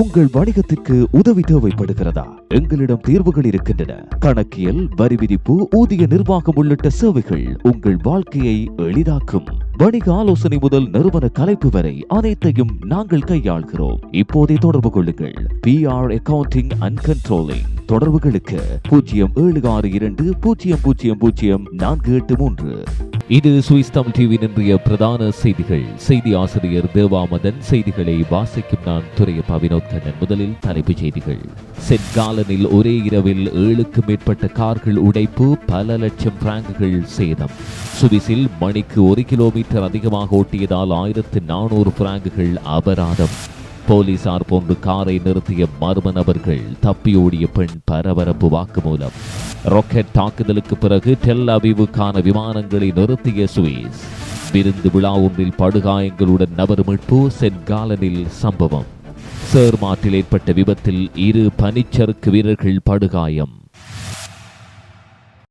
உங்கள் வணிகத்திற்கு உதவி தேவைப்படுகிறதா? எங்களிடம் தீர்வுகள் இருக்கின்றன. கணக்கியல் வரி விதிப்பு ஊதிய நிர்வாகம் உள்ளிட்ட சேவைகள் உங்கள் வாழ்க்கையை எளிதாக்கும். வணிக ஆலோசனை முதல் நிறுவன கலைப்பு வரை அனைத்தையும் நாங்கள் கையாள்கிறோம். இப்போதே தொடர்பு கொள்ளுங்கள். P R accounting and controlling தொடர்புகளுக்கு பூஜ்ஜியம் ஏழு ஆறு இரண்டு பூஜ்ஜியம் பூஜ்ஜியம் பூஜ்ஜியம் நான்கு எட்டு மூன்று. இது சுவிஸ் தமிழ் டிவி இன்றைய பிரதான செய்திகள். செய்தி ஆசிரியர் தேவாமதன் செய்திகளை வாசிக்கும் நான் துறையப்பா வினோத் கண்ணன் முதலில் தலைப்புச் செய்திகள். சென்ட் காலனில் ஒரே இரவில் ஏழுக்கும் மேற்பட்ட கார்கள் உடைப்பு பல லட்சம் பிராங்குகள் சேதம். சுவிஸில் மணிக்கு ஒரு கிலோமீட்டர் அதிகமாக ஓட்டியதால் ஆயிரத்து நானூறு பிராங்குகள் அபராதம். போலீசார் போன்று காரை நிறுத்திய மர்ம நபர்கள் தப்பியோடிய பெண் பரபரப்பு வாக்குமூலம். ராக்கெட் தாக்குதலுக்கு பிறகு டெல் அபிவுக்கான விமானங்களை நிறுத்திய சுவிஸ். விருந்து விழா ஒன்றில் படுகாயங்களுடன் நபர் மீட்பு சென்காலனில் சம்பவம். சேர்மாட்டில் ஏற்பட்ட விபத்தில் இரு பனிச்சறுக்கு வீரர்கள் படுகாயம்.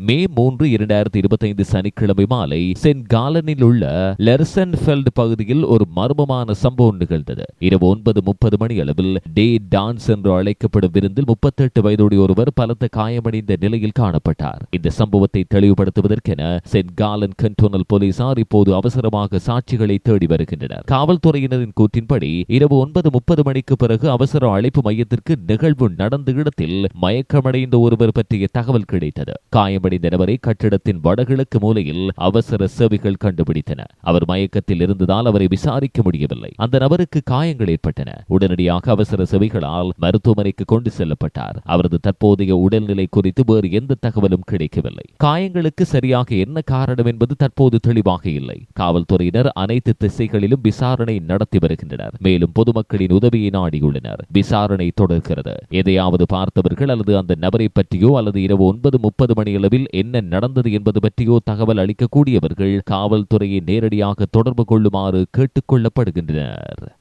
மே மூன்று இரண்டாயிரத்தி இருபத்தைந்து சனிக்கிழமை மாலை சென்ட் காலனில் உள்ள லெர்சன்ஃபெல்ட் பகுதியில் ஒரு மர்மமான சம்பவம் நிகழ்ந்தது. இரவு ஒன்பது முப்பது மணி அளவில் டே டான்ஸ் என்று அழைக்கப்படும் விருந்தில் முப்பத்தெட்டு வயதுடைய ஒருவர் பலத்த காயமடைந்த நிலையில் காணப்பட்டார். இந்த சம்பவத்தை தெளிவுபடுத்துவதற்கென சென்ட் காலன் கண்டோனல் போலீசார் இப்போது அவசரமாக சாட்சிகளை தேடி வருகின்றனர். காவல்துறையினரின் கூற்றின்படி இரவு ஒன்பது முப்பது மணிக்கு பிறகு அவசர அழைப்பு மையத்திற்கு நிகழ்வு நடந்த இடத்தில் மயக்கமடைந்த ஒருவர் பற்றிய தகவல் கிடைத்தது. காயம் காயமடைந்த நபரை கட்டிடத்தின் வடகிழக்கு மூலையில் அவசர சேவைகள் கண்டுபிடித்தன. அவர் மயக்கத்தில் இருந்ததால் அவரை விசாரிக்க முடியவில்லை. அந்த நபருக்கு காயங்கள் ஏற்பட்டன. உடனடியாக அவசர சேவைகளால் மருத்துவமனைக்கு கொண்டு செல்லப்பட்டார். அவரது தற்போதைய உடல்நிலை குறித்து வேறு எந்த தகவலும் கிடைக்கவில்லை. காயங்களுக்கு சரியாக என்ன காரணம் என்பது தற்போது தெளிவாக இல்லை. காவல்துறையினர் அனைத்து திசைகளிலும் விசாரணை நடத்தி வருகின்றனர். மேலும் பொதுமக்களின் உதவியை நாடியுள்ளனர். விசாரணை தொடர்கிறது. எதையாவது பார்த்தவர்கள் அல்லது அந்த நபரை பற்றியோ அல்லது இரவு ஒன்பது முப்பது மணி அளவில் என்ன நடந்தது என்பது பற்றியோ தகவல் அளிக்கக்கூடியவர்கள் காவல்துறையை நேரடியாக தொடர்பு கொள்ளுமாறு கேட்டுக் கொள்ளப்படுகின்றனர்.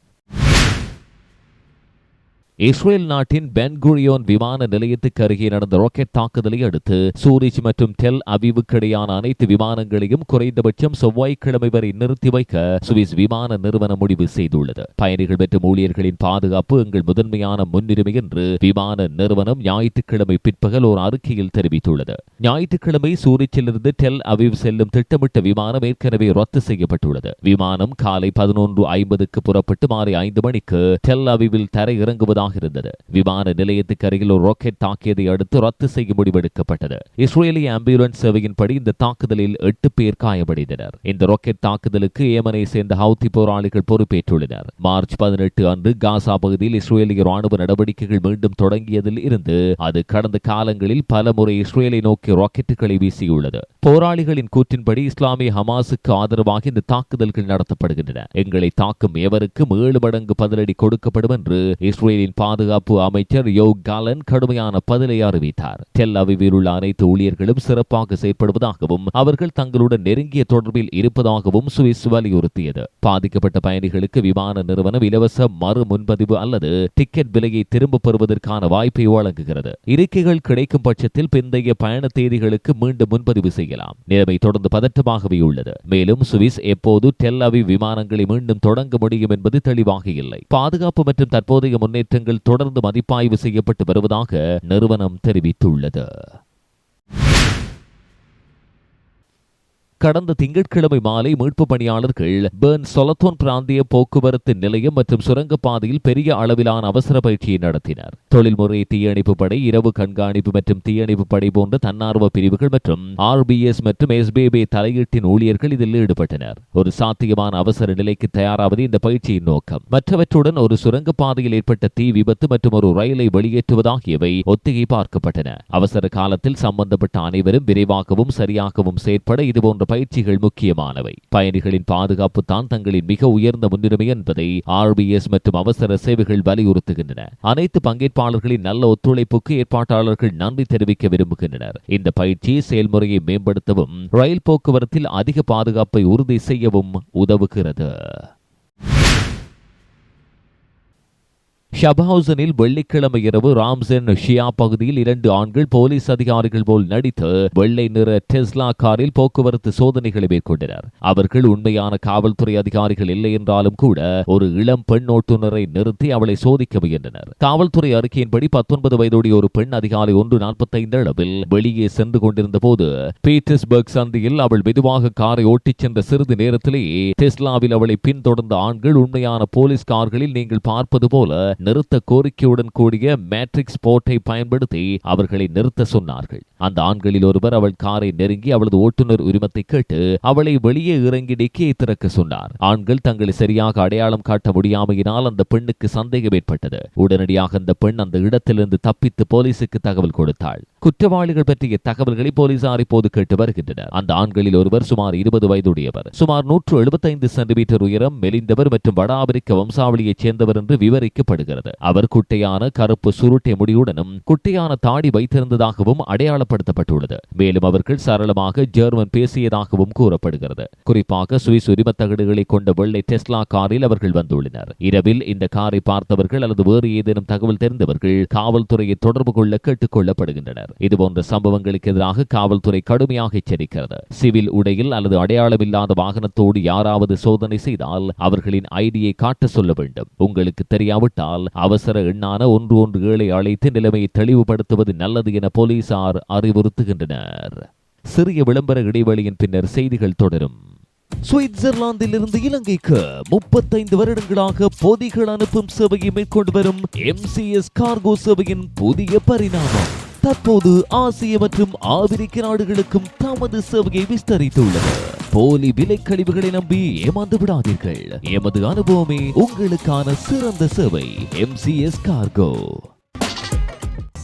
இஸ்ரேல் நாட்டின் பென்குரியோன் விமான நிலையத்துக்கு அருகே நடந்த ராக்கெட் தாக்குதலை அடுத்து சூரிச் மற்றும் டெல் அவிவுக்கிடையான அனைத்து விமானங்களையும் குறைந்தபட்சம் செவ்வாய்க்கிழமை வரை நிறுத்தி வைக்க சுவிஸ் விமான நிறுவனம் முடிவு செய்துள்ளது. பயணிகள் மற்றும் ஊழியர்களின் பாதுகாப்பு எங்கள் முதன்மையான முன்னுரிமை என்று விமான நிறுவனம் ஞாயிற்றுக்கிழமை பிற்பகல் ஒரு அறிக்கையில் தெரிவித்துள்ளது. ஞாயிற்றுக்கிழமை சூரிச்சிலிருந்து டெல் அவிவ் செல்லும் திட்டமிட்ட விமானம் ஏற்கனவே ரத்து செய்யப்பட்டுள்ளது. விமானம் காலை பதினொன்று ஐம்பதுக்கு புறப்பட்டு மாலை ஐந்து மணிக்கு டெல் அவிவில் தரை இறங்குவதாக இருந்தது விமான நிலையத்துக்கு அருகில் ஒரு ராக்கெட் தாக்கியதை அடுத்து ரத்து செய்ய முடிவெடுக்கப்பட்டது. இஸ்ரேலிய ஆம்புலன்ஸ் சேவையின்படி இந்த தாக்குதலில் எட்டு பேர் காயமடைந்தனர். இந்த ராக்கெட் தாக்குதலுக்கு ஏமனை சேர்ந்த ஹவுத்தி போராளிகள் பொறுப்பேற்றுள்ளனர். மார்ச் பதினெட்டு அன்று காசா பகுதியில் இஸ்ரேலிய ராணுவ நடவடிக்கைகள் மீண்டும் தொடங்கியதில் இருந்து அது கடந்த காலங்களில் பல முறை இஸ்ரேலை நோக்கி ராக்கெட்டுகளை வீசியுள்ளது. போராளிகளின் கூற்றின்படி இஸ்லாமிய ஹமாஸுக்கு ஆதரவாக இந்த தாக்குதல்கள் நடத்தப்படுகின்றன. எங்களை தாக்கும் எவருக்கும் ஏழு மடங்கு பதிலடி கொடுக்கப்படும் என்று இஸ்ரேலின் பாதுகாப்பு அமைச்சர் யோ காலன் கடுமையான பதிலை அறிவித்தார். டெல் அவிவில் உள்ள அனைத்து ஊழியர்களும் சிறப்பாக செயற்படுவதாகவும் அவர்கள் தங்களுடன் நெருங்கிய தொடர்பில் இருப்பதாகவும் சுவிஸ் வலியுறுத்தியது. பாதிக்கப்பட்ட பயணிகளுக்கு விமான நிறுவனம் இலவச மறு முன்பதிவு அல்லது டிக்கெட் விலையை திரும்பப் பெறுவதற்கான வாய்ப்பை வழங்குகிறது. இருக்கைகள் கிடைக்கும் பட்சத்தில் பிந்தைய பயண தேதிகளுக்கு மீண்டும் முன்பதிவு செய்யலாம். நிலைமை தொடர்ந்து பதற்றமாகவே உள்ளது. மேலும் சுவிஸ் எப்போது டெல் அவி விமானங்களை மீண்டும் தொடங்க முடியும் என்பது தெளிவாக இல்லை. பாதுகாப்பு மற்றும் தற்போதைய முன்னேற்றங்கள் தொடர்ந்து மதிப்பாய்வு செய்யப்பட்டு வருவதாக நிறுவனம் தெரிவித்துள்ளது. கடந்த திங்கட்கிழமை மாலை மீட்பு பணியாளர்கள் பேர்ன் சொலத்தோன் பிராந்திய போக்குவரத்து நிலையம் மற்றும் சுரங்கப்பாதையில் பெரிய அளவிலான அவசர பயிற்சியை நடத்தினர். தொழில்முறை தீயணைப்பு படை இரவு கண்காணிப்பு மற்றும் தீயணைப்பு படை போன்ற தன்னார்வ பிரிவுகள் மற்றும் ஆர்பிஎஸ் மற்றும் எஸ்பிபி தலையீட்டின் ஊழியர்கள் இதில் ஈடுபட்டனர். ஒரு சாத்தியமான அவசர நிலைக்கு தயாராவது இந்த பயிற்சியின் நோக்கம். மற்றவற்றுடன் ஒரு சுரங்கப்பாதையில் ஏற்பட்ட தீ விபத்து மற்றும் ஒரு ரயிலை வெளியேற்றுவதாகியவை ஒத்திகை பார்க்கப்பட்டன. அவசர காலத்தில் சம்பந்தப்பட்ட அனைவரும் விரைவாகவும் சரியாகவும் செயற்பட இதுபோன்ற பயிற்சிகள் முக்கியமானவை. பயணிகளின் பாதுகாப்பு தான் தங்களின் மிக உயர்ந்த முன்னுரிமை என்பதை ஆர்பிஎஸ் மற்றும் அவசர சேவைகள் வலியுறுத்துகின்றன. அனைத்து பங்கேற்பாளர்களின் நல்ல ஒத்துழைப்புக்கு ஏற்பாட்டாளர்கள் நன்றி தெரிவிக்க விரும்புகின்றனர். இந்த பயிற்சி செயல்முறையை மேம்படுத்தவும் ரயில் போக்குவரத்தில் அதிக பாதுகாப்பை உறுதி செய்யவும் உதவுகிறது. ஷபஹவுசனில் வெள்ளிக்கிழமை இரவு ராம்சென் ஷியா பகுதியில் இரண்டு ஆண்கள் போலீஸ் அதிகாரிகள் போல் நடித்து வெள்ளை நிற டெஸ்லா காரில் போக்குவரத்து சோதனைகளை மேற்கொண்டனர். அவர்கள் உண்மையான காவல்துறை அதிகாரிகள் இல்லை என்றாலும் கூட ஒரு இளம் பெண் ஓட்டுநரை நிறுத்தி அவளை சோதிக்க முயன்றனர். காவல்துறை அறிக்கையின்படி பத்தொன்பது வயதுடைய ஒரு பெண் அதிகாலை ஒன்று நாற்பத்தைந்து அளவில் வெளியே சென்று கொண்டிருந்த போது பீட்டர்ஸ்பர்க் சந்தியில் அவள் மெதுவாக காரை ஓட்டிச் சென்ற சிறிது நேரத்திலேயே டெஸ்லாவில் அவளை பின்தொடர்ந்த ஆண்கள் உண்மையான போலீஸ் கார்களில் நீங்கள் பார்ப்பது போல நிறுத்த கோரிக்கையுடன் கூடிய மேட்ரிக்ஸ் போர்ட்டை பயன்படுத்தி அவர்களை நிறுத்த சொன்னார்கள். அந்த ஆண்களில் ஒருவர் அவள் காரை நெருங்கி அவளது ஓட்டுநர் உரிமத்தை கேட்டு அவளை வெளியே இறங்கி டிக்கியை திறக்க சொன்னார். ஆண்கள் தங்களை சரியாக அடையாளம் காட்ட முடியாமையினால் அந்த பெண்ணுக்கு சந்தேகம் ஏற்பட்டது. உடனடியாக அந்த பெண் அந்த இடத்திலிருந்து தப்பித்து போலீசுக்கு தகவல் கொடுத்தாள். குற்றவாளிகள் பற்றிய தகவல்களை போலீசார் இப்போது கேட்டு வருகின்றனர். அந்த ஆண்களில் ஒருவர் சுமார் இருபது வயதுடையவர். சுமார் நூற்று எழுபத்தைந்து சென்டிமீட்டர் உயரம் மெலிந்தவர் மற்றும் வட ஆப்பிரிக்க வம்சாவளியைச் சேர்ந்தவர் என்று விவரிக்கப்படுகிறது. அவர் குட்டையான கருப்பு சுருட்டை முடியுடனும் குட்டையான தாடி வைத்திருந்ததாகவும் அடையாளப்படுத்தப்பட்டுள்ளது. மேலும் அவர்கள் சரளமாக ஜெர்மன் பேசியதாகவும் கூறப்படுகிறது. குறிப்பாக சுவிஸ் உரிமத்தகடுகளை கொண்ட வெள்ளை டெஸ்லா காரில் அவர்கள் வந்துள்ளனர். இரவில் இந்த காரை பார்த்தவர்கள் அல்லது வேறு ஏதேனும் தகவல் தெரிந்தவர்கள் காவல்துறையை தொடர்பு கொள்ள கேட்டுக் கொள்ளப்படுகின்றனர். இதுபோன்ற சம்பவங்களுக்கு எதிராக காவல்துறை கடுமையாக எச்சரிக்கிறது. சிவில் உடையில் அல்லது அடையாளமில்லாத வாகனத்தோடு யாராவது சோதனை செய்தால் அவர்களின் ஐடியை காட்ட சொல்ல வேண்டும். உங்களுக்கு தெரியாவிட்டால் அவசர எண்ணான ஒன்று ஒன்று ஏழை அழைத்து நிலைமையை தெளிவுபடுத்துவது நல்லது என போலீசார் அறிவுறுத்துகின்றனர். சிறிய விளம்பர இடைவெளியின் பின்னர் செய்திகள் தொடரும். சுவிட்சர்லாந்திலிருந்து இலங்கைக்கு முப்பத்தைந்து வருடங்களாக பொதிகள் அனுப்பும் சேவையை மேற்கொண்டு வரும் எம்சிஎஸ் கார்கோ சேவையின் புதிய பரிணாமம். தற்போது ஆசிய மற்றும் ஆப்பிரிக்க நாடுகளுக்கும் தமது சேவையை விஸ்தரித்துள்ளது போலி விலை கழிவுகளை நம்பி ஏமாந்து விடாதீர்கள். எமது அனுபவமே உங்களுக்கான சிறந்த சேவை. எம்சிஎஸ் கார்கோ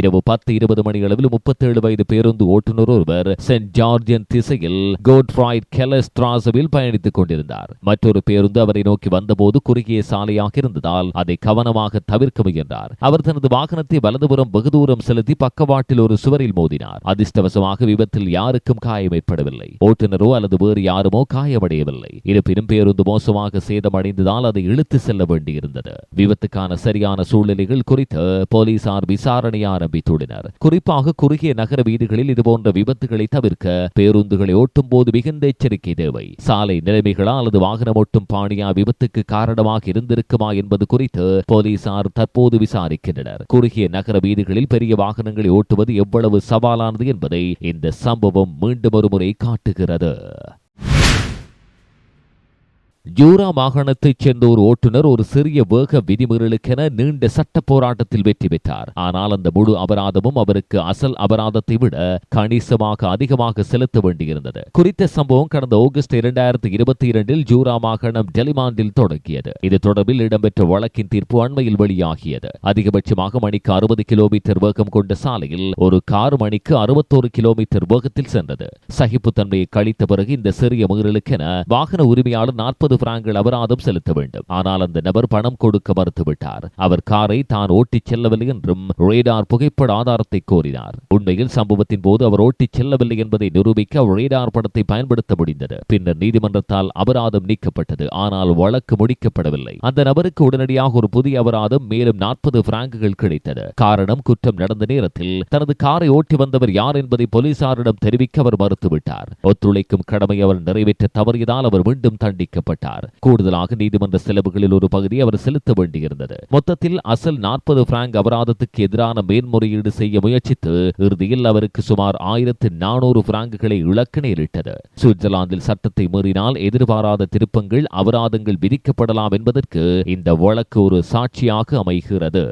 இரவு பத்து இருபது மணி அளவில் முப்பத்தேழு வயது பேருந்து ஓட்டுநர் ஒருவர் சென்ட் ஜார்ஜியன் திசையில் கோட்ஃப்ராய்ட் கெலஸ்ட்ராசவில் பயணித்துக் கொண்டிருந்தார். மற்றொரு பேருந்து அவரை நோக்கி வந்தபோது குறுகிய சாலையாக இருந்ததால் அதை கவனமாக தவிர்க்க முயன்றார். அவர் தனது வாகனத்தை வலதுபுறம் வெகு தூரம் செலுத்தி பக்கவாட்டில் ஒரு சுவரில் மோதினார். அதிர்ஷ்டவசமாக விபத்தில் யாருக்கும் காயம் ஏற்படவில்லை ஓட்டுநரோ அல்லது வேறு யாருமோ காயமடையவில்லை. இருப்பினும் பேருந்து மோசமாக சேதமடைந்ததால் அதை இழுத்து செல்ல வேண்டியிருந்தது. விபத்துக்கான சரியான சூழ்நிலைகள் குறித்து போலீசார் விசாரணையார் ஆரம்பித்துள்ளனர் குறிப்பாக குறுகிய நகர வீதிகளில் இதுபோன்ற விபத்துகளை தவிர்க்க பேருந்துகளை ஓட்டும் போது மிகுந்த எச்சரிக்கை தேவை. சாலை நிலைமைகளா அல்லது வாகனம் ஓட்டும் பாணியா விபத்துக்கு காரணமாக இருந்திருக்குமா என்பது குறித்து போலீசார் தற்போது விசாரிக்கின்றனர். குறுகிய நகர வீதிகளில் பெரிய வாகனங்களை ஓட்டுவது எவ்வளவு சவாலானது என்பதை இந்த சம்பவம் மீண்டும் ஒருமுறை காட்டுகிறது. ஜூரா மாகாணத்தைச் சேர்ந்த ஒரு ஓட்டுநர் ஒரு சிறிய வேக விதிமீறலுக்கென நீண்ட சட்ட போராட்டத்தில் வெற்றி பெற்றார். ஆனால் அந்த முழு அபராதமும் அவருக்கு அசல் அபராதத்தை விட கணிசமாக அதிகமாக செலுத்த வேண்டியிருந்தது. குறித்த சம்பவம் கடந்த ஆகஸ்ட் இரண்டாயிரத்தி இருபத்தி இரண்டில் ஜூரா மாகாணம் டெலிமாண்டில் தொடங்கியது. இது தொடர்பில் இடம்பெற்ற வழக்கின் தீர்ப்பு அண்மையில் வெளியாகியது. அதிகபட்சமாக மணிக்கு அறுபது கிலோமீட்டர் வேகம் கொண்ட சாலையில் ஒரு கார் மணிக்கு அறுபத்தோரு கிலோமீட்டர் வேகத்தில் சென்றது. சகிப்புத்தன்மையை கழித்த பிறகு இந்த சிறிய மீறலுக்கென வாகன உரிமையாளர் நாற்பது முப்பது பிராங்கள் அபராதம் செலுத்த வேண்டும். ஆனால் அந்த நபர் பணம் கொடுக்க மறுத்துவிட்டார். அவர் காரை தான் ஓட்டிச் செல்லவில்லை என்றும் ரேடார் புகைப்பட ஆதாரத்தை கோரினார். உண்மையில் சம்பவத்தின் போது அவர் ஓட்டிச் செல்லவில்லை என்பதை நிரூபிக்க ரேடார் படத்தை பயன்படுத்த முடிந்தது. பின்னர் நீதிமன்றத்தால் அபராதம் நீக்கப்பட்டது. ஆனால் வழக்கு முடிக்கப்படவில்லை. அந்த நபருக்கு உடனடியாக ஒரு புதிய அபராதம் மேலும் நாற்பது பிராங்குகள் கிடைத்தது. காரணம் குற்றம் நடந்த நேரத்தில் தனது காரை ஓட்டி வந்தவர் யார் என்பதை போலீசாரிடம் தெரிவிக்க அவர் மறுத்துவிட்டார். ஒத்துழைக்கும் கடமை அவர் நிறைவேற்ற தவறியதால் அவர் மீண்டும் தண்டிக்கப்பட்டார். மாட்டார் கூடுதலாக நீதிமன்ற செலவுகளில் ஒரு பகுதி அவர் செலுத்த வேண்டியிருந்தது. மொத்தத்தில் அசல் நாற்பது பிராங்க் அபராதத்துக்கு எதிரான மேன்முறையீடு செய்ய முயற்சித்து இறுதியில் அவருக்கு சுமார் ஆயிரத்து நானூறு பிராங்குகளை இழக்க நேரிட்டது. சுவிட்சர்லாந்தில் சட்டத்தை மீறினால் எதிர்பாராத திருப்பங்கள் அபராதங்கள் விதிக்கப்படலாம் என்பதற்கு இந்த வழக்கு ஒரு சாட்சியாக அமைகிறது.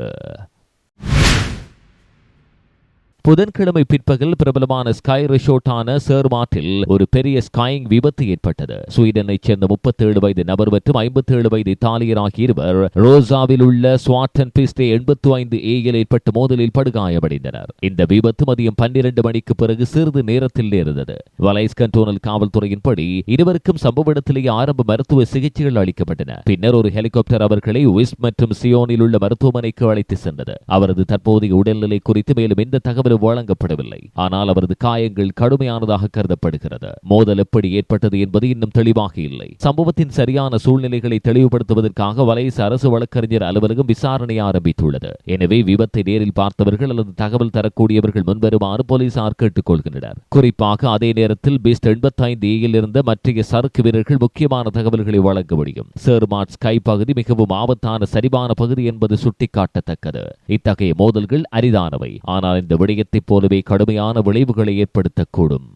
புதன்கிழமை பிற்பகல் பிரபலமான ஸ்கை ரிசோர்ட்டான சேர்மாட்டில் ஒரு பெரிய ஸ்கையிங் விபத்து ஏற்பட்டது. ஸ்வீடனைச் சேர்ந்த முப்பத்தேழு வயது நபர் மற்றும் ஐம்பத்தேழு வயது இத்தாலியர் ஆகிய இருவர் ரோசாவில் உள்ள ஸ்வாட்டன் பிஸ்டே எண்பத்து ஐந்து ஏயில் ஏற்பட்ட மோதலில் படுகாயமடைந்தனர். இந்த விபத்து மதியம் பன்னிரண்டு மணிக்கு பிறகு சிறிது நேரத்தில் நேர்ந்தது. வலைஸ் கண்டோனல் காவல்துறையின்படி இருவருக்கும் சம்பவ இடத்திலேயே ஆரம்ப மருத்துவ சிகிச்சைகள் அளிக்கப்பட்டன. பின்னர் ஒரு ஹெலிகாப்டர் அவர்களை விஸ் மற்றும் சியோனில் உள்ள மருத்துவமனைக்கு அழைத்து சென்றது. அவரது தற்போதைய உடல்நிலை குறித்து மேலும் எந்த தகவலும் வழங்கப்படவில்லை. ஆனால் அவரது காயங்கள் கடுமையானதாக கருதப்படுகிறது. மோதல் எப்படி ஏற்பட்டது என்பது இன்னும் தெளிவாக இல்லை. சம்பவத்தின் சரியான சூழ்நிலைகளை தெளிவுபடுத்துவதற்காக வலைஸ் அரசு வழக்கறிஞர் அலுவலகம் விசாரணை ஆரம்பித்துள்ளது. எனவே விபத்தை நேரில் பார்த்தவர்கள் அல்லது தகவல் தரக்கூடியவர்கள் முன்வருமாறு போலீசார் கேட்டுக் கொள்கின்றனர் குறிப்பாக அதே நேரத்தில் பிஸ்ட் எண்பத்தைந்து ஏயில் இருந்த மற்றைய சரக்கு வீரர்கள் முக்கியமான தகவல்களை வழங்க முடியும். சேர்மாட் ஸ்கை பகுதி மிகவும் ஆபத்தான சரிவான பகுதி என்பது சுட்டிக்காட்டத்தக்கது. இத்தகைய மோதல்கள் அரிதானவை. ஆனால் இந்த விடயத்தைப் போலவே கடுமையான விளைவுகளை ஏற்படுத்தக்கூடும்.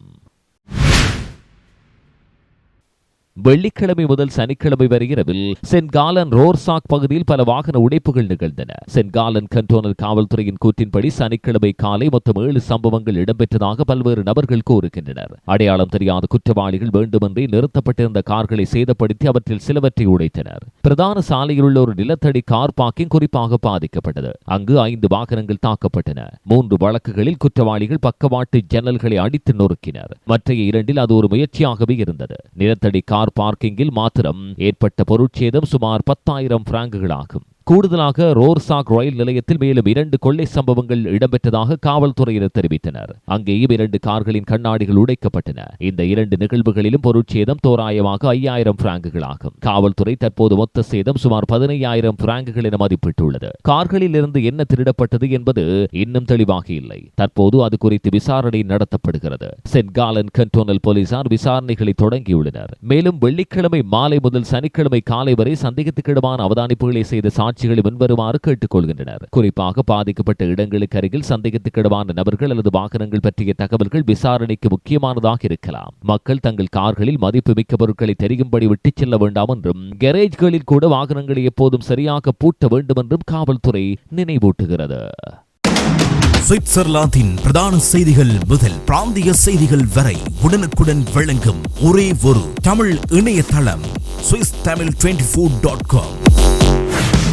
வெள்ளிக்கிழமை முதல் சனிக்கிழமை வரை இரவில் சென்காலன் ரோர்சாக் பகுதியில் பல வாகன உடைப்புகள் நிகழ்ந்தன. சென்காலன் கண்டோனல் காவல்துறையின் கூற்றின்படி சனிக்கிழமை காலை மொத்தம் ஏழு சம்பவங்கள் இடம்பெற்றதாக பல்வேறு நபர்கள் கூறுகின்றனர். அடையாளம் தெரியாத குற்றவாளிகள் வேண்டுமென்றே நிறுத்தப்பட்டிருந்த கார்களை சேதப்படுத்தி அவற்றில் சிலவற்றை உடைத்தனர். பிரதான சாலையில் உள்ள ஒரு நிலத்தடி கார் பார்க்கிங் குறிப்பாக பாதிக்கப்பட்டது. அங்கு ஐந்து வாகனங்கள் தாக்கப்பட்டன. மூன்று வழக்குகளில் குற்றவாளிகள் பக்கவாட்டு ஜன்னல்களை அடித்து நொறுக்கினர். மற்றைய இரண்டில் அது ஒரு முயற்சியாகவே இருந்தது. நிலத்தடி கார் பார்க்கிங்கில் மாத்திரம். ஏற்பட்ட பொருட்சேதம் சுமார் பத்தாயிரம் பிராங்குகளாகும். கூடுதலாக ரோர்சாக் ரயில் நிலையத்தில் மேலும் இரண்டு கொள்ளை சம்பவங்கள் இடம்பெற்றதாக காவல்துறையினர் தெரிவித்தனர். அங்கேயும் இரண்டு கார்களின் கண்ணாடிகள் உடைக்கப்பட்டன. இந்த இரண்டு நிகழ்வுகளிலும் பொருட்சேதம் தோராயமாக ஐயாயிரம் பிராங்குகளாகும். காவல்துறை தற்போது மொத்த சேதம் சுமார் பதினையாயிரம் பிராங்குகள் என மதிப்பிட்டுள்ளது. கார்களில் இருந்து என்ன திருடப்பட்டது என்பது இன்னும் தெளிவாக இல்லை. தற்போது அது குறித்து விசாரணை நடத்தப்படுகிறது. சென்ட் காலன் கண்டோனல் போலீசார் விசாரணைகளை தொடங்கியுள்ளனர். மேலும் வெள்ளிக்கிழமை மாலை முதல் சனிக்கிழமை காலை வரை சந்தேகத்துக்கிடமான அவதானிப்புகளை செய்த சாட்சிகளை முன்வருமாறு கேட்டுக் கொள்கின்றனர் குறிப்பாக பாதிக்கப்பட்ட இடங்களுக்கு அருகில் சந்தேகத்துக்கிடமான நபர்கள் அல்லது வாகனங்கள் பற்றிய தகவல்கள் விசாரணைக்கு முக்கியமானதாக இருக்கலாம். மக்கள் தங்கள் கார்களில் மதிப்புமிக்க பொருட்களை தெரியும்படி விட்டுச் செல்ல வேண்டாம் என்றும் கேரேஜ்களில் கூட வாகனங்களை எப்போதும் சரியாக பூட்ட வேண்டும் என்றும் காவல்துறை நினைவூட்டுகிறது. சுவிட்சர்லாந்தின் பிரதான செய்திகள் முதல் பிராந்திய செய்திகள் வரை உடனுக்குடன் வழங்கும் ஒரே ஒரு தமிழ் இணையதளம் Swiss Tamil twenty four dot com.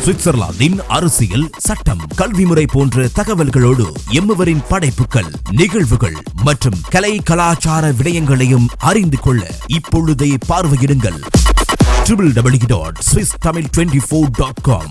சுவிட்சர்லாந்தின் அரசியல் சட்டம் கல்வி முறை போன்ற தகவல்களோடு எம்முவரின் படைப்புகள் நிகழ்வுகள் மற்றும் கலை கலாச்சார விடயங்களையும் அறிந்து கொள்ள இப்பொழுதே பார்வையிடுங்கள். Triple W dot Swiss Tamil twenty four dot com